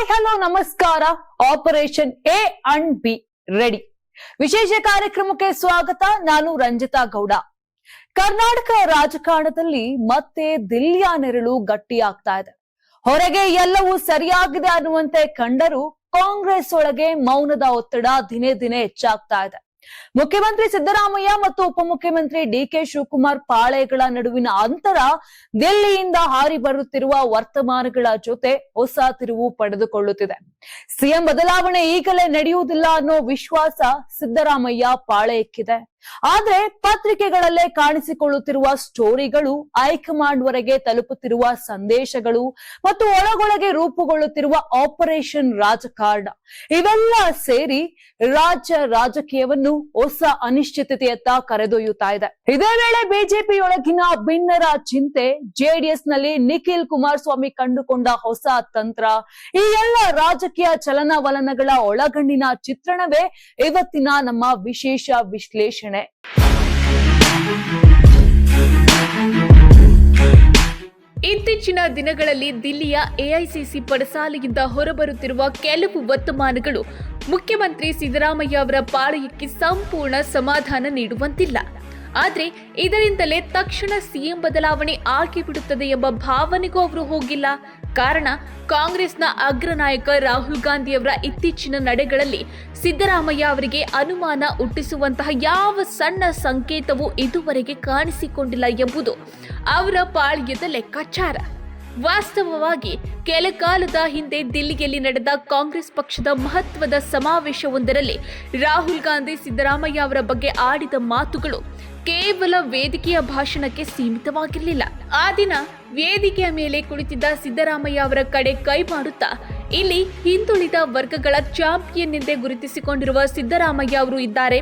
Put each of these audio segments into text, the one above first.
Hi hello ನಮಸ್ಕಾರ operation A and B ready ವಿಶೇಷ ಕಾರ್ಯಕ್ರಮಕ್ಕೆ ಸ್ವಾಗತ. ನಾನು ರಂಜಿತಾ ಗೌಡ. ಕರ್ನಾಟಕ ರಾಜಕಾರಣದಲ್ಲಿ ಮತ್ತೆ ದಿಲ್ಲಿಯ ನೆರಳು ಗಟ್ಟಿಯಾಗ್ತಾ ಇದೆ. ಹೊರಗೆ ಎಲ್ಲವೂ ಸರಿಯಾಗಿದೆ ಅನ್ನುವಂತೆ ಕಂಡರೂ ಕಾಂಗ್ರೆಸ್ ಒಳಗೆ ಮೌನದ ಒತ್ತಡ ದಿನೇ ದಿನೇ ಹೆಚ್ಚಾಗ್ತಾ ಇದೆ. ಮುಖ್ಯಮಂತ್ರಿ ಸಿದ್ದರಾಮಯ್ಯ ಮತ್ತು ಉಪಮುಖ್ಯಮಂತ್ರಿ ಡಿಕೆ ಶಿವಕುಮಾರ್ ಪಾಳೆಗಳ ನಡುವಿನ ಅಂತರ ದಿಲ್ಲಿಯಿಂದ ಹಾರಿ ಬರುತ್ತಿರುವ ವರ್ತಮಾನಗಳ ಜೊತೆ ಹೊಸ ತಿರುವು ಪಡೆದುಕೊಳ್ಳುತ್ತಿದೆ. ಸಿಎಂ ಬದಲಾವಣೆ ಈಗಲೇ ನಡೆಯುವುದಿಲ್ಲ ಅನ್ನೋ ವಿಶ್ವಾಸ ಸಿದ್ದರಾಮಯ್ಯ ಪಾಳೆಯಕ್ಕಿದೆ. ಆದ್ರೆ ಪತ್ರಿಕೆಗಳಲ್ಲೇ ಕಾಣಿಸಿಕೊಳ್ಳುತ್ತಿರುವ ಸ್ಟೋರಿಗಳು ಹೈಕಮಾಂಡ್ ವರೆಗೆ ತಲುಪುತ್ತಿರುವ ಸಂದೇಶಗಳು ಮತ್ತು ಒಳಗೊಳಗೆ ರೂಪುಗೊಳ್ಳುತ್ತಿರುವ ಆಪರೇಷನ್ ರಾಜಕಾರಣ ಇವೆಲ್ಲ ಸೇರಿ ರಾಜ್ಯ ರಾಜಕೀಯವನ್ನು ಹೊಸ ಅನಿಶ್ಚಿತತೆಯತ್ತ ಕರೆದೊಯ್ಯುತ್ತಾ ಇದೆ. ಇದೇ ವೇಳೆ ಬಿಜೆಪಿಯೊಳಗಿನ ಭಿನ್ನರ ಚಿಂತೆ ಜೆಡಿಎಸ್ನಲ್ಲಿ ನಿಖಿಲ್ ಕುಮಾರಸ್ವಾಮಿ ಕಂಡುಕೊಂಡ ಹೊಸ ತಂತ್ರ, ಈ ಎಲ್ಲ ರಾಜಕೀಯ ಚಲನವಲನಗಳ ಒಳಗಣ್ಣಿನ ಚಿತ್ರಣವೇ ಇವತ್ತಿನ ನಮ್ಮ ವಿಶೇಷ ವಿಶ್ಲೇಷಣೆ. ಇತ್ತೀಚಿನ ದಿನಗಳಲ್ಲಿ ದಿಲ್ಲಿಯ ಎಐಸಿಸಿ ಪಡಸಾಲೆಯಿಂದ ಹೊರಬರುತ್ತಿರುವ ಕೆಲವು ವರ್ತಮಾನಗಳು ಮುಖ್ಯಮಂತ್ರಿ ಸಿದ್ದರಾಮಯ್ಯ ಅವರ ಪಾಳಯಕ್ಕೆ ಸಂಪೂರ್ಣ ಸಮಾಧಾನ ನೀಡುವಂತಿಲ್ಲ. ಆದರೆ ಇದರಿಂದಲೇ ತಕ್ಷಣ ಸಿಎಂ ಬದಲಾವಣೆ ಆಗಿಬಿಡುತ್ತದೆ ಎಂಬ ಭಾವನೆಗೂ ಅವರು ಹೋಗಿಲ್ಲ. ಕಾರಣ ಕಾಂಗ್ರೆಸ್ನ ಅಗ್ರ ನಾಯಕ ರಾಹುಲ್ ಗಾಂಧಿಯವರ ಇತ್ತೀಚಿನ ನಡೆಗಳಲ್ಲಿ ಸಿದ್ದರಾಮಯ್ಯ ಅವರಿಗೆ ಅನುಮಾನ ಹುಟ್ಟಿಸುವಂತಹ ಯಾವ ಸಣ್ಣ ಸಂಕೇತವೂ ಇದುವರೆಗೆ ಕಾಣಿಸಿಕೊಂಡಿಲ್ಲ ಎಂಬುದು ಅವರ ಪಾಳ್ಯದ ಲೆಕ್ಕಾಚಾರ. ವಾಸ್ತವವಾಗಿ ಕೆಲಕಾಲದ ಹಿಂದೆ ದಿಲ್ಲಿಯಲ್ಲಿ ನಡೆದ ಕಾಂಗ್ರೆಸ್ ಪಕ್ಷದ ಮಹತ್ವದ ಸಮಾವೇಶವೊಂದರಲ್ಲಿ ರಾಹುಲ್ ಗಾಂಧಿ ಸಿದ್ದರಾಮಯ್ಯ ಅವರ ಬಗ್ಗೆ ಆಡಿದ ಮಾತುಗಳು ಕೇವಲ ವೇದಿಕೆಯ ಭಾಷಣಕ್ಕೆ ಸೀಮಿತವಾಗಿರಲಿಲ್ಲ. ಆ ದಿನ ವೇದಿಕೆಯ ಮೇಲೆ ಕುಳಿತಿದ್ದ ಸಿದ್ದರಾಮಯ್ಯ ಅವರ ಕಡೆ ಕೈ ಮಾಡುತ್ತಾ, ಇಲ್ಲಿ ಹಿಂದುಳಿದ ವರ್ಗಗಳ ಚಾಂಪಿಯನ್ ಎಂದೇ ಗುರುತಿಸಿಕೊಂಡಿರುವ ಸಿದ್ದರಾಮಯ್ಯ ಅವರು ಇದ್ದಾರೆ.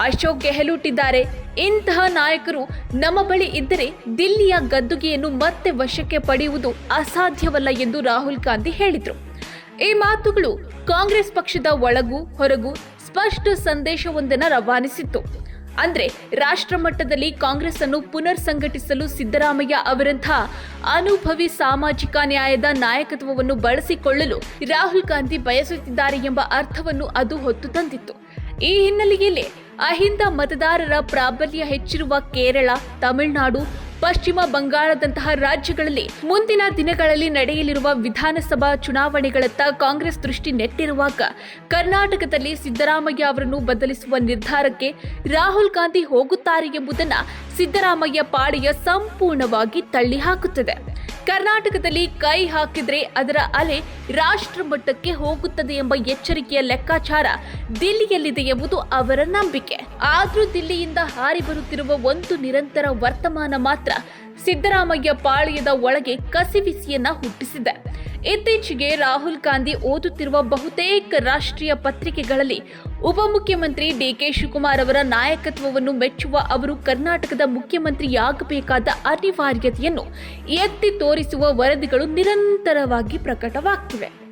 ಅಶೋಕ್ ಗೆಹ್ಲೋಟ್ ಇದ್ದಾರೆ. ಇಂತಹ ನಾಯಕರು ನಮ್ಮ ಬಳಿ ಇದ್ದರೆ ದಿಲ್ಲಿಯ ಗದ್ದುಗೆಯನ್ನು ಮತ್ತೆ ವಶಕ್ಕೆ ಪಡೆಯುವುದು ಅಸಾಧ್ಯವಲ್ಲ ಎಂದು ರಾಹುಲ್ ಗಾಂಧಿ ಹೇಳಿದರು. ಈ ಮಾತುಗಳು ಕಾಂಗ್ರೆಸ್ ಪಕ್ಷದ ಒಳಗೂ, ಹೊರಗೂ ಸ್ಪಷ್ಟ ಸಂದೇಶವೊಂದನ್ನು ರವಾನಿಸಿತ್ತು. ಅಂದ್ರೆ ರಾಷ್ಟ್ರ ಮಟ್ಟದಲ್ಲಿ ಕಾಂಗ್ರೆಸ್ ಅನ್ನು ಪುನರ್ ಸಂಘಟಿಸಲು ಸಿದ್ದರಾಮಯ್ಯ ಅವರಂಥ ಅನುಭವಿ ಸಾಮಾಜಿಕ ನ್ಯಾಯದ ನಾಯಕತ್ವವನ್ನು ಬಳಸಿಕೊಳ್ಳಲು ರಾಹುಲ್ ಗಾಂಧಿ ಬಯಸುತ್ತಿದ್ದಾರೆ ಎಂಬ ಅರ್ಥವನ್ನು ಅದು ಹೊತ್ತು ತಂದಿತ್ತು. ಈ ಹಿನ್ನೆಲೆಯಲ್ಲಿ ಅಹಿಂದ ಮತದಾರರ ಪ್ರಾಬಲ್ಯ ಹೆಚ್ಚಿರುವ ಕೇರಳ, ತಮಿಳುನಾಡು ಪಶ್ಚಿಮ ಬಂಗಾಳದಂತಹ ರಾಜ್ಯಗಳಲ್ಲಿ ಮುಂದಿನ ದಿನಗಳಲ್ಲಿ ನಡೆಯಲಿರುವ ವಿಧಾನಸಭಾ ಚುನಾವಣೆಗಳತ್ತ ಕಾಂಗ್ರೆಸ್ ದೃಷ್ಟಿ ನೆಟ್ಟಿರುವಾಗ ಕರ್ನಾಟಕದಲ್ಲಿ ಸಿದ್ದರಾಮಯ್ಯ ಅವರನ್ನು ಬದಲಿಸುವ ನಿರ್ಧಾರಕ್ಕೆ ರಾಹುಲ್ ಗಾಂಧಿ ಹೋಗುತ್ತಾರೆ ಎಂಬುದನ್ನು ಸಿದ್ದರಾಮಯ್ಯ ಪಾಳೆಯ ಸಂಪೂರ್ಣವಾಗಿ ತಳ್ಳಿ ಹಾಕುತ್ತದೆ ಕರ್ನಾಟಕದಲ್ಲಿ ಕೈ ಹಾಕಿದ್ರೆ ಅದರ ಅಲೆ ರಾಷ್ಟ್ರ ಮಟ್ಟಕ್ಕೆ ಹೋಗುತ್ತದೆ ಎಂಬ ಎಚ್ಚರಿಕೆಯ ಲೆಕ್ಕಾಚಾರ ದಿಲ್ಲಿಯಲ್ಲಿದೆ ಎಂಬುದು ಅವರ ನಂಬಿಕೆ. ಆದ್ರೂ ದಿಲ್ಲಿಯಿಂದ ಹಾರಿ ಬರುತ್ತಿರುವ ಒಂದು ನಿರಂತರ ವರ್ತಮಾನ ಮಾತ್ರ ಸಿದ್ದರಾಮಯ್ಯ ಪಾಳ್ಯದ ಒಳಗೆ ಕಸಿವಿಸಿಯನ್ನ ಹುಟ್ಟಿಸಿದೆ. ಇತ್ತೀಚೆಗೆ ರಾಹುಲ್ ಗಾಂಧಿ ಓದುತ್ತಿರುವ ಬಹುತೇಕ ರಾಷ್ಟ್ರೀಯ ಪತ್ರಿಕೆಗಳಲ್ಲಿ ಉಪಮುಖ್ಯಮಂತ್ರಿ ಡಿಕೆ ಶಿವಕುಮಾರ್ ಅವರ ನಾಯಕತ್ವವನ್ನು ಮೆಚ್ಚುವ ಅವರು ಕರ್ನಾಟಕದ ಮುಖ್ಯಮಂತ್ರಿಯಾಗಬೇಕಾದ ಅನಿವಾರ್ಯತೆಯನ್ನು ಎತ್ತಿ ತೋರಿಸುವ ವರದಿಗಳು ನಿರಂತರವಾಗಿ ಪ್ರಕಟವಾಗ್ತಿವೆ.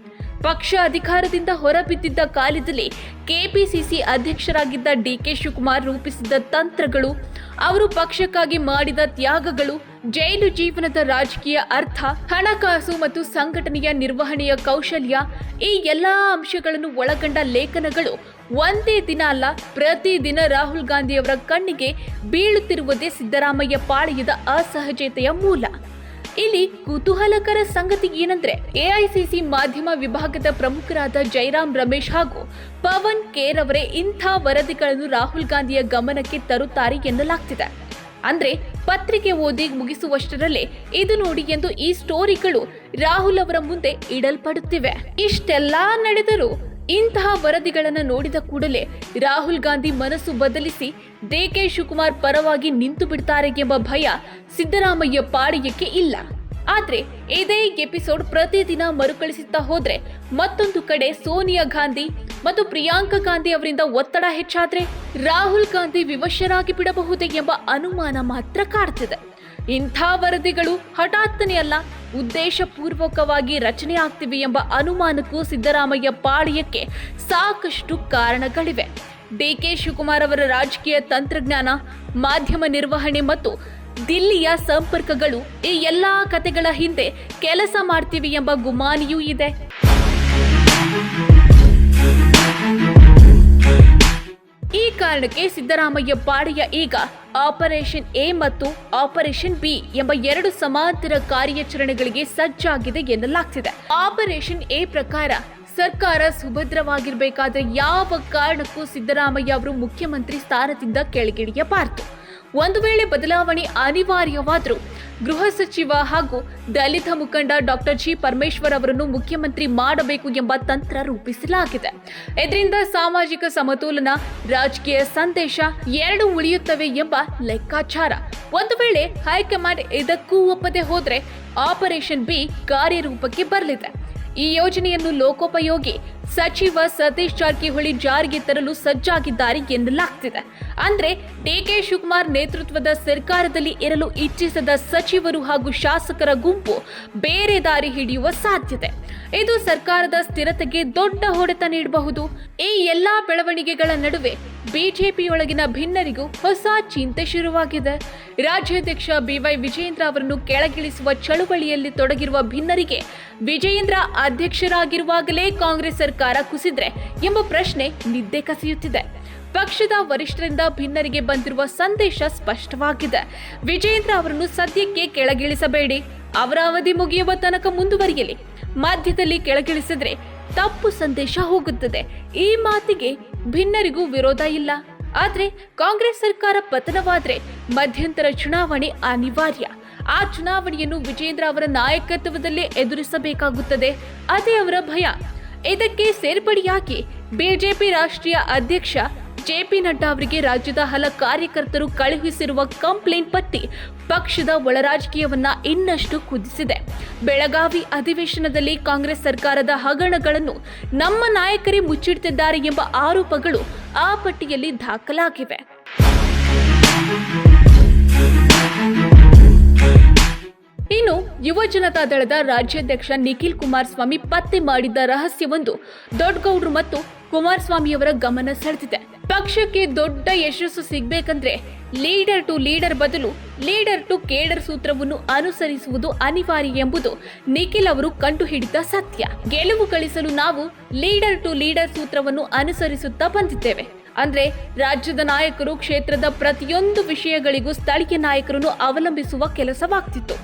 ಪಕ್ಷ ಅಧಿಕಾರದಿಂದ ಹೊರಬಿದ್ದಿದ್ದ ಕಾಲದಲ್ಲಿ ಕೆಪಿಸಿಸಿ ಅಧ್ಯಕ್ಷರಾಗಿದ್ದ ಡಿಕೆ ಶಿವಕುಮಾರ್ ರೂಪಿಸಿದ ತಂತ್ರಗಳು, ಅವರು ಪಕ್ಷಕ್ಕಾಗಿ ಮಾಡಿದ ತ್ಯಾಗಗಳು, ಜೈಲು ಜೀವನದ ರಾಜಕೀಯ ಅರ್ಥ, ಹಣಕಾಸು ಮತ್ತು ಸಂಘಟನೆಯ ನಿರ್ವಹಣೆಯ ಕೌಶಲ್ಯ, ಈ ಎಲ್ಲಾ ಅಂಶಗಳನ್ನು ಒಳಗೊಂಡ ಲೇಖನಗಳು ಒಂದೇ ದಿನ ಅಲ್ಲ, ಪ್ರತಿದಿನ ರಾಹುಲ್ ಗಾಂಧಿಯವರ ಕಣ್ಣಿಗೆ ಬೀಳುತ್ತಿರುವುದೇ ಸಿದ್ದರಾಮಯ್ಯ ಪಾಳೆಯದ ಅಸಹಜತೆಯ ಮೂಲ. ಇಲ್ಲಿ ಕುತೂಹಲಕರ ಸಂಗತಿ ಏನಂದ್ರೆ ಎಐಸಿಸಿ ಮಾಧ್ಯಮ ವಿಭಾಗದ ಪ್ರಮುಖರಾದ ಜೈರಾಮ್ ರಮೇಶ್ ಹಾಗೂ ಪವನ್ ಕೇರ್ ಅವರೇ ಇಂಥ ವರದಿಗಳನ್ನು ರಾಹುಲ್ ಗಾಂಧಿಯ ಗಮನಕ್ಕೆ ತರುತ್ತಾರೆ ಎನ್ನಲಾಗ್ತಿದೆ. ಅಂದ್ರೆ ಪತ್ರಿಕೆ ಓದಿ ಮುಗಿಸುವಷ್ಟರಲ್ಲೇ ಇದು ನೋಡಿ ಎಂದು ಈ ಸ್ಟೋರಿಗಳು ರಾಹುಲ್ ಅವರ ಮುಂದೆ ಇಡಲ್ಪಡುತ್ತಿವೆ. ಇಷ್ಟೆಲ್ಲಾ ನಡೆದರೂ ಇಂತಹ ವರದಿಗಳನ್ನು ನೋಡಿದ ಕೂಡಲೇ ರಾಹುಲ್ ಗಾಂಧಿ ಮನಸ್ಸು ಬದಲಿಸಿ ಡಿಕೆ ಶಿವಕುಮಾರ್ ಪರವಾಗಿ ನಿಂತು ಬಿಡ್ತಾರೆ ಎಂಬ ಭಯ ಸಿದ್ದರಾಮಯ್ಯ ಪಾಳಿಯಕ್ಕೆ ಇಲ್ಲ. ಆದ್ರೆ ಇದೇ ಎಪಿಸೋಡ್ ಪ್ರತಿದಿನ ಮರುಕಳಿಸುತ್ತಾ ಹೋದ್ರೆ ಮತ್ತೊಂದು ಕಡೆ ಸೋನಿಯಾ ಗಾಂಧಿ ಮತ್ತು ಪ್ರಿಯಾಂಕಾ ಗಾಂಧಿ ಅವರಿಂದ ಒತ್ತಡ ಹೆಚ್ಚಾದ್ರೆ ರಾಹುಲ್ ಗಾಂಧಿ ವಿವಶರಾಗಿ ಬಿಡಬಹುದೇ ಎಂಬ ಅನುಮಾನ ಮಾತ್ರ ಕಾಡ್ತಿದೆ. ಇಂಥ ವರದಿಗಳು ಹಠಾತ್ತನೇ ಅಲ್ಲ, ಉದ್ದೇಶಪೂರ್ವಕವಾಗಿ ರಚನೆ ಆಗ್ತಿವೆ ಎಂಬ ಅನುಮಾನಕ್ಕೂ ಸಿದ್ದರಾಮಯ್ಯ ಪಾಳ್ಯಕ್ಕೆ ಸಾಕಷ್ಟು ಕಾರಣಗಳಿವೆ. ಡಿ ಕೆ ಶಿವಕುಮಾರ್ ಅವರ ರಾಜಕೀಯ ತಂತ್ರಜ್ಞಾನ, ಮಾಧ್ಯಮ ನಿರ್ವಹಣೆ ಮತ್ತು ದಿಲ್ಲಿಯ ಸಂಪರ್ಕಗಳು ಈ ಎಲ್ಲಾ ಕತೆಗಳ ಹಿಂದೆ ಕೆಲಸ ಮಾಡ್ತೀವಿ ಎಂಬ ಗುಮಾನಿಯೂ ಇದೆ. ಕಾರಣಕ್ಕೆ ಸಿದ್ದರಾಮಯ್ಯ ಪಾಡಿಯ ಈಗ ಆಪರೇಷನ್ ಎ ಮತ್ತು ಆಪರೇಷನ್ ಬಿ ಎಂಬ ಎರಡು ಸಮಾಂತರ ಕಾರ್ಯಾಚರಣೆಗಳಿಗೆ ಸಜ್ಜಾಗಿದೆ ಎನ್ನಲಾಗ್ತಿದೆ. ಆಪರೇಷನ್ ಎ ಪ್ರಕಾರ ಸರ್ಕಾರ ಸುಭದ್ರವಾಗಿರಬೇಕಾದ್ರೆ ಯಾವ ಕಾರಣಕ್ಕೂ ಸಿದ್ದರಾಮಯ್ಯ ಅವರು ಮುಖ್ಯಮಂತ್ರಿ ಸ್ಥಾನದಿಂದ ಕೆಳಗಿಳಿಯಬಾರದು. ಒಂದು ವೇಳೆ ಬದಲಾವಣೆ ಅನಿವಾರ್ಯವಾದರೂ ಗೃಹ ಸಚಿವ ಹಾಗೂ ದಲಿತ ಮುಖಂಡ ಡಾಕ್ಟರ್ ಜಿ ಪರಮೇಶ್ವರ್ ಅವರನ್ನು ಮುಖ್ಯಮಂತ್ರಿ ಮಾಡಬೇಕು ಎಂಬ ತಂತ್ರ ರೂಪಿಸಲಾಗಿದೆ. ಇದರಿಂದ ಸಾಮಾಜಿಕ ಸಮತೋಲನ, ರಾಜಕೀಯ ಸಂದೇಶ ಎರಡು ಉಳಿಯುತ್ತವೆ ಎಂಬ ಲೆಕ್ಕಾಚಾರ. ಒಂದು ವೇಳೆ ಹೈಕಮಾಂಡ್ ಇದಕ್ಕೂ ಒಪ್ಪದೆ ಹೋದ್ರೆ ಆಪರೇಷನ್ ಬಿ ಕಾರ್ಯರೂಪಕ್ಕೆ ಬರಲಿದೆ. ಈ ಯೋಜನೆಯನ್ನು ಲೋಕೋಪಯೋಗಿ ಸಚಿವ ಸತೀಶ್ ಜಾರಕಿಹೊಳಿ ಜಾರಿಗೆ ತರಲು ಸಜ್ಜಾಗಿದ್ದಾರೆ ಎನ್ನಲಾಗ್ತಿದೆ ಅಂದ್ರೆ ಡಿಕೆ ಶಿವಕುಮಾರ್ ನೇತೃತ್ವದ ಸರ್ಕಾರದಲ್ಲಿ ಇರಲು ಇಚ್ಛಿಸದ ಸಚಿವರು ಹಾಗೂ ಶಾಸಕರ ಗುಂಪು ಬೇರೆ ದಾರಿ ಹಿಡಿಯುವ ಸಾಧ್ಯತೆ. ಇದು ಸರ್ಕಾರದ ಸ್ಥಿರತೆಗೆ ದೊಡ್ಡ ಹೊಡೆತ ನೀಡಬಹುದು. ಈ ಎಲ್ಲಾ ಬೆಳವಣಿಗೆಗಳ ನಡುವೆ ಬಿಜೆಪಿಯೊಳಗಿನ ಭಿನ್ನರಿಗೂ ಹೊಸ ಚಿಂತೆ ಶುರುವಾಗಿದೆ. ರಾಜ್ಯಾಧ್ಯಕ್ಷ ಬಿವೈ ವಿಜಯೇಂದ್ರ ಅವರನ್ನು ಕೆಳಗಿಳಿಸುವ ಚಳುವಳಿಯಲ್ಲಿ ತೊಡಗಿರುವ ಭಿನ್ನರಿಗೆ ವಿಜಯೇಂದ್ರ ಅಧ್ಯಕ್ಷರಾಗಿರುವಾಗಲೇ ಕಾಂಗ್ರೆಸ್ ಕುಸಿದ್ರೆ ಎಂಬ ಪ್ರಶ್ನೆ ನಿದ್ದೆ ಕಸಿಯುತ್ತಿದೆ. ಪಕ್ಷದ ವರಿಷ್ಠರಿಂದ ಭಿನ್ನರಿಗೆ ಬಂದಿರುವ ಸಂದೇಶ ಸ್ಪಷ್ಟವಾಗಿದೆ. ವಿಜೇಂದ್ರ ಅವರನ್ನು ಸದ್ಯಕ್ಕೆ ಕೆಳಗಿಳಿಸಬೇಡಿ. ಅವರ ಅವಧಿ ಮುಗಿಯುವ ತನಕ ಮುಂದುವರಿಯಲಿ. ಮಧ್ಯದಲ್ಲಿ ಕೆಳಗಿಳಿಸಿದ್ರೆ ತಪ್ಪು ಸಂದೇಶ ಹೋಗುತ್ತದೆ. ಈ ಮಾತಿಗೆ ಭಿನ್ನರಿಗೂ ವಿರೋಧ ಇಲ್ಲ. ಆದ್ರೆ ಕಾಂಗ್ರೆಸ್ ಸರ್ಕಾರ ಪತನವಾದ್ರೆ ಮಧ್ಯಂತರ ಚುನಾವಣೆ ಅನಿವಾರ್ಯ. ಆ ಚುನಾವಣೆಯನ್ನು ವಿಜೇಂದ್ರ ಅವರ ನಾಯಕತ್ವದಲ್ಲೇ ಎದುರಿಸಬೇಕಾಗುತ್ತದೆ. ಅದೇ ಅವರ ಭಯ. ಇದಕ್ಕೆ ಸೇರ್ಪಡೆಯಾಗಿ ಬಿಜೆಪಿ ರಾಷ್ಟ್ರೀಯ ಅಧ್ಯಕ್ಷ ಜೆಪಿ ನಡ್ಡಾ ಅವರಿಗೆ ರಾಜ್ಯದ ಹಲ ಕಾರ್ಯಕರ್ತರು ಕಳುಹಿಸಿರುವ ಕಂಪ್ಲೇಂಟ್ ಪಟ್ಟಿ ಪಕ್ಷದ ಒಳರಾಜಕೀಯವನ್ನ ಇನ್ನಷ್ಟು ಕುದಿಸಿದೆ. ಬೆಳಗಾವಿ ಅಧಿವೇಶನದಲ್ಲಿ ಕಾಂಗ್ರೆಸ್ ಸರ್ಕಾರದ ಹಗರಣಗಳನ್ನು ನಮ್ಮ ನಾಯಕರೇ ಮುಚ್ಚಿಡ್ತಿದ್ದಾರೆ ಎಂಬ ಆರೋಪಗಳು ಆ ಪಟ್ಟಿಯಲ್ಲಿ ದಾಖಲಾಗಿವೆ. ಇನ್ನು ಯುವ ಜನತಾ ದಳದ ರಾಜ್ಯಾಧ್ಯಕ್ಷ ನಿಖಿಲ್ ಕುಮಾರಸ್ವಾಮಿ ಪತ್ತೆ ಮಾಡಿದ್ದ ರಹಸ್ಯವೊಂದು ದೊಡ್ಡಗೌಡ್ರು ಮತ್ತು ಕುಮಾರಸ್ವಾಮಿಯವರ ಗಮನ ಸೆಳೆದಿದೆ. ಪಕ್ಷಕ್ಕೆ ದೊಡ್ಡ ಯಶಸ್ಸು ಸಿಗಬೇಕಂದ್ರೆ ಲೀಡರ್ ಟು ಲೀಡರ್ ಬದಲು ಲೀಡರ್ ಟು ಕೇಡರ್ ಸೂತ್ರವನ್ನು ಅನುಸರಿಸುವುದು ಅನಿವಾರ್ಯ ಎಂಬುದು ನಿಖಿಲ್ ಅವರು ಕಂಡುಹಿಡಿದ ಸತ್ಯ. ಗೆಲುವು ಗಳಿಸಲು ನಾವು ಲೀಡರ್ ಟು ಲೀಡರ್ ಸೂತ್ರವನ್ನು ಅನುಸರಿಸುತ್ತಾ ಬಂದಿದ್ದೇವೆ. ಅಂದ್ರೆ ರಾಜ್ಯದ ನಾಯಕರು ಕ್ಷೇತ್ರದ ಪ್ರತಿಯೊಂದು ವಿಷಯಗಳಿಗೂ ಸ್ಥಳೀಯ ನಾಯಕರನ್ನು ಅವಲಂಬಿಸುವ ಕೆಲಸವಾಗ್ತಿತ್ತು.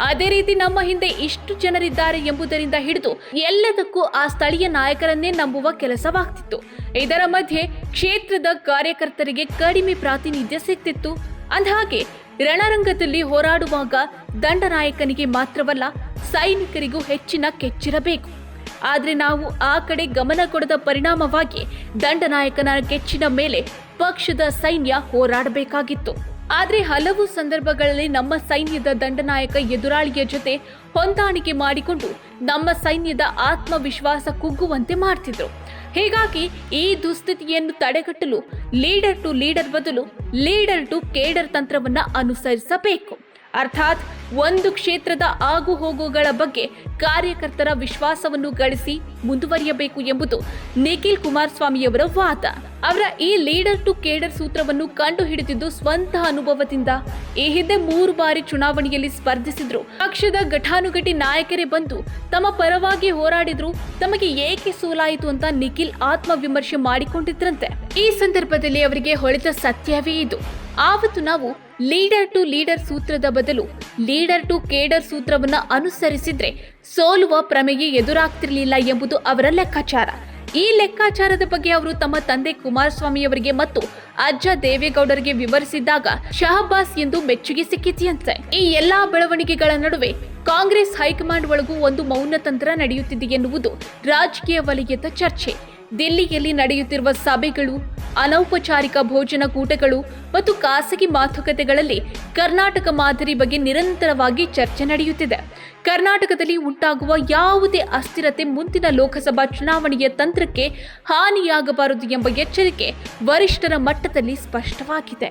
ಅದೇ ರೀತಿ ನಮ್ಮ ಹಿಂದೆ ಇಷ್ಟು ಜನರಿದ್ದಾರೆ ಎಂಬುದರಿಂದ ಹಿಡಿದು ಎಲ್ಲದಕ್ಕೂ ಆ ಸ್ಥಳೀಯ ನಾಯಕರನ್ನೇ ನಂಬುವ ಕೆಲಸವಾಗ್ತಿತ್ತು. ಇದರ ಮಧ್ಯೆ ಕ್ಷೇತ್ರದ ಕಾರ್ಯಕರ್ತರಿಗೆ ಕಡಿಮೆ ಪ್ರಾತಿನಿಧ್ಯ ಸಿಗ್ತಿತ್ತು. ಅಂದಹಾಗೆ, ರಣರಂಗದಲ್ಲಿ ಹೋರಾಡುವಾಗ ದಂಡನಾಯಕನಿಗೆ ಮಾತ್ರವಲ್ಲ, ಸೈನಿಕರಿಗೂ ಹೆಚ್ಚಿನ ಕೆಚ್ಚಿರಬೇಕು. ಆದ್ರೆ ನಾವು ಆ ಕಡೆ ಗಮನ ಕೊಡದ ಪರಿಣಾಮವಾಗಿ ದಂಡನಾಯಕನ ಕೆಚ್ಚಿನ ಮೇಲೆ ಪಕ್ಷದ ಸೈನ್ಯ ಹೋರಾಡಬೇಕಾಗಿತ್ತು. ಆದರೆ ಹಲವು ಸಂದರ್ಭಗಳಲ್ಲಿ ನಮ್ಮ ಸೈನ್ಯದ ದಂಡನಾಯಕ ಎದುರಾಳಿಯ ಜೊತೆ ಹೊಂದಾಣಿಕೆ ಮಾಡಿಕೊಂಡು ನಮ್ಮ ಸೈನ್ಯದ ಆತ್ಮವಿಶ್ವಾಸ ಕುಗ್ಗುವಂತೆ ಮಾಡ್ತಿದ್ರು. ಹೀಗಾಗಿ ಈ ದುಸ್ಥಿತಿಯನ್ನು ತಡೆಗಟ್ಟಲು ಲೀಡರ್ ಟು ಲೀಡರ್ ಬದಲು ಲೀಡರ್ ಟು ಕೇಡರ್ ತಂತ್ರವನ್ನ ಅನುಸರಿಸಬೇಕು. ಅರ್ಥಾತ್ ಒಂದು ಕ್ಷೇತ್ರದ ಆಗು ಹೋಗುಗಳ ಬಗ್ಗೆ ಕಾರ್ಯಕರ್ತರ ವಿಶ್ವಾಸವನ್ನು ಗಳಿಸಿ ಮುಂದುವರಿಯಬೇಕು ಎಂಬುದು ನಿಖಿಲ್ ಕುಮಾರಸ್ವಾಮಿಯವರ ವಾದ. ಅವರ ಈ ಲೀಡರ್ ಟು ಕೇಡರ್ ಸೂತ್ರವನ್ನು ಕಂಡು ಹಿಡಿದಿದ್ದು ಸ್ವಂತ ಅನುಭವದಿಂದ. ಈ ಹಿಂದೆ ಮೂರು ಬಾರಿ ಚುನಾವಣೆಯಲ್ಲಿ ಸ್ಪರ್ಧಿಸಿದ್ರು. ಪಕ್ಷದ ಘಟಾನುಘಟಿ ನಾಯಕರೇ ಬಂದು ತಮ್ಮ ಪರವಾಗಿ ಹೋರಾಡಿದ್ರು. ತಮಗೆ ಏಕೆ ಸೋಲಾಯಿತು ಅಂತ ನಿಖಿಲ್ ಆತ್ಮವಿಮರ್ಶೆ ಮಾಡಿಕೊಂಡಿದ್ರಂತೆ. ಈ ಸಂದರ್ಭದಲ್ಲಿ ಅವರಿಗೆ ಹೊಳೆದ ಸತ್ಯವೇ ಇದು. ಆವತ್ತು ನಾವು ಲೀಡರ್ ಟು ಲೀಡರ್ ಸೂತ್ರದ ಬದಲು ಲೀಡರ್ ಟು ಕೇಡರ್ ಸೂತ್ರವನ್ನ ಅನುಸರಿಸಿದ್ರೆ ಸೋಲುವ ಪ್ರಮೆಗೆ ಎದುರಾಗ್ತಿರ್ಲಿಲ್ಲ ಎಂಬುದು ಅವರ ಲೆಕ್ಕಾಚಾರ. ಈ ಲೆಕ್ಕಾಚಾರದ ಬಗ್ಗೆ ಅವರು ತಮ್ಮ ತಂದೆ ಕುಮಾರಸ್ವಾಮಿಯವರಿಗೆ ಮತ್ತು ಅಜ್ಜ ದೇವೇಗೌಡರಿಗೆ ವಿವರಿಸಿದಾಗ ಶಹಬಾಸ್ ಎಂದು ಮೆಚ್ಚುಗೆ ಸಿಕ್ಕಿತಿಯಂತೆ ಈ ಎಲ್ಲಾ ಬೆಳವಣಿಗೆಗಳ ನಡುವೆ ಕಾಂಗ್ರೆಸ್ ಹೈಕಮಾಂಡ್ ಒಳಗೂ ಒಂದು ಮೌನ ತಂತ್ರ ನಡೆಯುತ್ತಿದೆ ಎನ್ನುವುದು ರಾಜಕೀಯ ವಲಯದ ಚರ್ಚೆ. ದಿಲ್ಲಿಯಲ್ಲಿ ನಡೆಯುತ್ತಿರುವ ಸಭೆಗಳು, ಅನೌಪಚಾರಿಕ ಭೋಜನ ಕೂಟಗಳು ಮತ್ತು ಖಾಸಗಿ ಮಾತುಕತೆಗಳಲ್ಲಿ ಕರ್ನಾಟಕ ಮಾದರಿ ಬಗ್ಗೆ ನಿರಂತರವಾಗಿ ಚರ್ಚೆ ನಡೆಯುತ್ತಿದೆ. ಕರ್ನಾಟಕದಲ್ಲಿ ಉಂಟಾಗುವ ಯಾವುದೇ ಅಸ್ಥಿರತೆ ಮುಂದಿನ ಲೋಕಸಭಾ ಚುನಾವಣೆಯ ತಂತ್ರಕ್ಕೆ ಹಾನಿಯಾಗಬಾರದು ಎಂಬ ಎಚ್ಚರಿಕೆ ವರಿಷ್ಠರ ಮಟ್ಟದಲ್ಲಿ ಸ್ಪಷ್ಟವಾಗಿದೆ.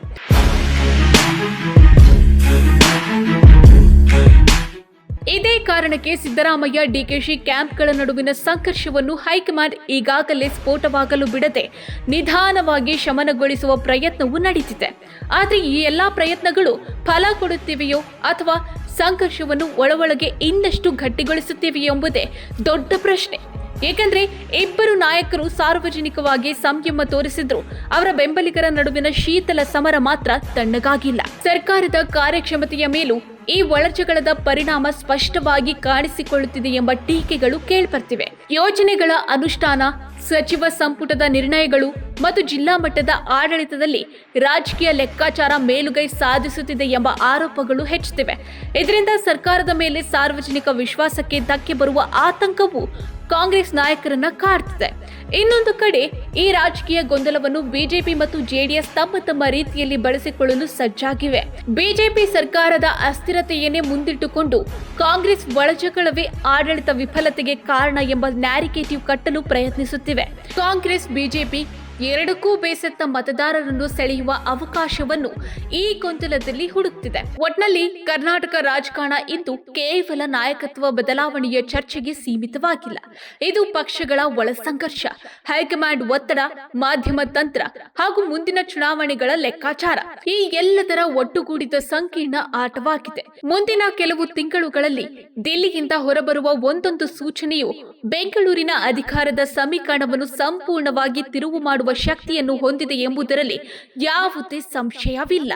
ಇದೇ ಕಾರಣಕ್ಕೆ ಸಿದ್ದರಾಮಯ್ಯ ಡಿಕೆಶಿ ಕ್ಯಾಂಪ್ಗಳ ನಡುವಿನ ಸಂಘರ್ಷವನ್ನು ಹೈಕಮಾಂಡ್ ಈಗಾಗಲೇ ಸ್ಫೋಟವಾಗಲು ಬಿಡದೆ ನಿಧಾನವಾಗಿ ಶಮನಗೊಳಿಸುವ ಪ್ರಯತ್ನವೂ ನಡೆದಿದೆ ಆದರೆ ಈ ಎಲ್ಲಾ ಪ್ರಯತ್ನಗಳು ಫಲ ಕೊಡುತ್ತಿವೆಯೋ ಅಥವಾ ಸಂಘರ್ಷವನ್ನು ಒಳಒಳಗೆ ಇನ್ನಷ್ಟು ಗಟ್ಟಿಗೊಳಿಸುತ್ತಿವೆಯೋ ಎಂಬುದೇ ದೊಡ್ಡ ಪ್ರಶ್ನೆ. ಏಕೆಂದರೆ ಇಬ್ಬರು ನಾಯಕರು ಸಾರ್ವಜನಿಕವಾಗಿ ಸಂಯಮ ತೋರಿಸಿದ್ರು. ಅವರ ಬೆಂಬಲಿಗರ ನಡುವಿನ ಶೀತಲ ಸಮರ ಮಾತ್ರ ತಣ್ಣಗಾಗಿಲ್ಲ. ಸರ್ಕಾರದ ಕಾರ್ಯಕ್ಷಮತೆಯ ಮೇಲೂ ಈ ಒಳಜಗಳದ ಪರಿಣಾಮ ಸ್ಪಷ್ಟವಾಗಿ ಕಾಣಿಸಿಕೊಳ್ಳುತ್ತಿದೆ ಎಂಬ ಟೀಕೆಗಳು ಕೇಳ್ಬರ್ತಿವೆ ಯೋಜನೆಗಳ ಅನುಷ್ಠಾನ ಸಚಿವ ಸಂಪುಟದ ನಿರ್ಣಯಗಳು ಮತ್ತು ಜಿಲ್ಲಾ ಮಟ್ಟದ ಆಡಳಿತದಲ್ಲಿ ರಾಜಕೀಯ ಲೆಕ್ಕಾಚಾರ ಮೇಲುಗೈ ಸಾಧಿಸುತ್ತಿದೆ ಎಂಬ ಆರೋಪಗಳು ಹೆಚ್ಚುತ್ತಿವೆ. ಇದರಿಂದ ಸರ್ಕಾರದ ಮೇಲೆ ಸಾರ್ವಜನಿಕ ವಿಶ್ವಾಸಕ್ಕೆ ಧಕ್ಕೆ ಬರುವ ಆತಂಕವು ಕಾಂಗ್ರೆಸ್ ನಾಯಕರನ್ನ ಕಾಡ್ತಿದೆ. ಇನ್ನೊಂದು ಕಡೆ, ಈ ರಾಜಕೀಯ ಗೊಂದಲವನ್ನು ಬಿಜೆಪಿ ಮತ್ತು ಜೆಡಿಎಸ್ ತಮ್ಮ ತಮ್ಮ ರೀತಿಯಲ್ಲಿ ಬಳಸಿಕೊಳ್ಳಲು ಸಜ್ಜಾಗಿವೆ. ಬಿಜೆಪಿ ಸರ್ಕಾರದ ಅಸ್ಥಿರತೆಯನ್ನೇ ಮುಂದಿಟ್ಟುಕೊಂಡು ಕಾಂಗ್ರೆಸ್ ಒಳಜಗಳವೇ ಆಡಳಿತ ವಿಫಲತೆಗೆ ಕಾರಣ ಎಂಬ ನ್ಯಾರಿಕೇಟಿವ್ ಕಟ್ಟಲು ಪ್ರಯತ್ನಿಸುತ್ತಿವೆ. ಕಾಂಗ್ರೆಸ್, ಬಿಜೆಪಿ ಎರಡಕ್ಕೂ ಬೇಸತ್ತ ಮತದಾರರನ್ನು ಸೆಳೆಯುವ ಅವಕಾಶವನ್ನು ಈ ಗೊಂದಲದಲ್ಲಿ ಹುಡುಕ್ತಿದೆ. ಒಟ್ನಲ್ಲಿ ಕರ್ನಾಟಕ ರಾಜಕಾರಣ ಇಂದು ಕೇವಲ ನಾಯಕತ್ವ ಬದಲಾವಣೆಯ ಚರ್ಚೆಗೆ ಸೀಮಿತವಾಗಿಲ್ಲ. ಇದು ಪಕ್ಷಗಳ ಒಳ ಸಂಘರ್ಷ, ಹೈಕಮಾಂಡ್ ಒತ್ತಡ, ಮಾಧ್ಯಮ ತಂತ್ರ ಹಾಗೂ ಮುಂದಿನ ಚುನಾವಣೆಗಳ ಲೆಕ್ಕಾಚಾರ. ಈ ಎಲ್ಲದರ ಒಟ್ಟುಗೂಡಿದ ಸಂಕೀರ್ಣ ಆಟವಾಗಿದೆ. ಮುಂದಿನ ಕೆಲವು ತಿಂಗಳುಗಳಲ್ಲಿ ದಿಲ್ಲಿಯಿಂದ ಹೊರಬರುವ ಒಂದೊಂದು ಸೂಚನೆಯು ಬೆಂಗಳೂರಿನ ಅಧಿಕಾರದ ಸಮೀಕರಣವನ್ನು ಸಂಪೂರ್ಣವಾಗಿ ತಿರುವು ಮಾಡುವ ಶಕ್ತಿಯನ್ನು ಹೊಂದಿದೆ ಎಂಬುದರಲ್ಲಿ ಯಾವುದೇ ಸಂಶಯವಿಲ್ಲ.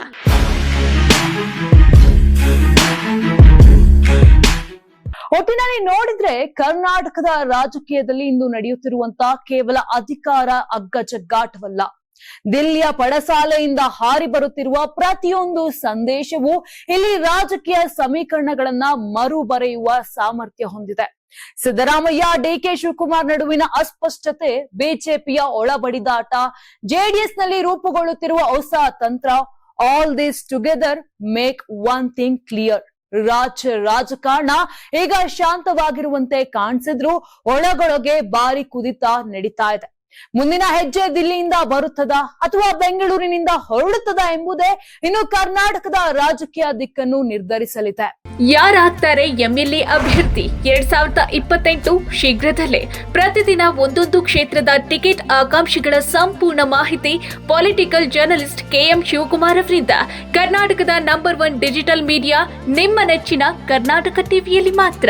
ಒಟ್ಟಿನಲ್ಲಿ ನೋಡಿದ್ರೆ ಕರ್ನಾಟಕದ ರಾಜಕೀಯದಲ್ಲಿ ಇಂದು ನಡೆಯುತ್ತಿರುವಂತಹ ಕೇವಲ ಅಧಿಕಾರ ಅಗ್ಗಜಗ್ಗಾಟವಲ್ಲ. ದಿಲ್ಲಿಯ ಪಡಸಾಲೆಯಿಂದ ಹಾರಿ ಬರುತ್ತಿರುವ ಪ್ರತಿಯೊಂದು ಸಂದೇಶವು ಇಲ್ಲಿ ರಾಜಕೀಯ ಸಮೀಕರಣಗಳನ್ನ ಮರು ಬರೆಯುವ ಸಾಮರ್ಥ್ಯ ಹೊಂದಿದೆ. ಸಿದ್ದರಾಮಯ್ಯ, ಡಿಕೆ ಶಿವಕುಮಾರ್ ನಡುವಿನ ಅಸ್ಪಷ್ಟತೆ, ಬಿಜೆಪಿಯ ಒಳಬಡಿದಾಟ ಜೆಡಿಎಸ್ನಲ್ಲಿ ರೂಪುಗೊಳ್ಳುತ್ತಿರುವ ಹೊಸ ತಂತ್ರ all this together make one thing clear ರಾಜ ರಾಜಕಾರಣ ಈಗ ಶಾಂತವಾಗಿರುವಂತೆ ಕಾಣಿಸಿದ್ರು, ಒಳಗೊಳಗೆ ಬಾರಿ ಕುದಿತ ನಡೀತಾ ಇದೆ. ಮುಂದಿನ ಹೆಜ್ಜೆ ದಿಲ್ಲಿಯಿಂದ ಬರುತ್ತದ ಅಥವಾ ಬೆಂಗಳೂರಿನಿಂದ ಹೊರಡುತ್ತದ ಎಂಬುದೇ ಇನ್ನು ಕರ್ನಾಟಕದ ರಾಜಕೀಯ ದಿಕ್ಕನ್ನು ನಿರ್ಧರಿಸಲಿದೆ. ಯಾರಾಗ್ತಾರೆ ಎಂಎಲ್ಎ ಅಭ್ಯರ್ಥಿ? ಎರಡ್ ಸಾವಿರದ ಇಪ್ಪತ್ತೆಂಟು ಶೀಘ್ರದಲ್ಲೇ ಪ್ರತಿದಿನ ಒಂದೊಂದು ಕ್ಷೇತ್ರದ ಟಿಕೆಟ್ ಆಕಾಂಕ್ಷಿಗಳ ಸಂಪೂರ್ಣ ಮಾಹಿತಿ ಪೊಲಿಟಿಕಲ್ ಜರ್ನಲಿಸ್ಟ್ ಕೆಎಂ ಶಿವಕುಮಾರ್ ಅವರಿಂದ. ಕರ್ನಾಟಕದ ನಂಬರ್ ಒನ್ ಡಿಜಿಟಲ್ ಮೀಡಿಯಾ ನಿಮ್ಮ ನೆಚ್ಚಿನ ಕರ್ನಾಟಕ ಟಿವಿಯಲ್ಲಿ ಮಾತ್ರ.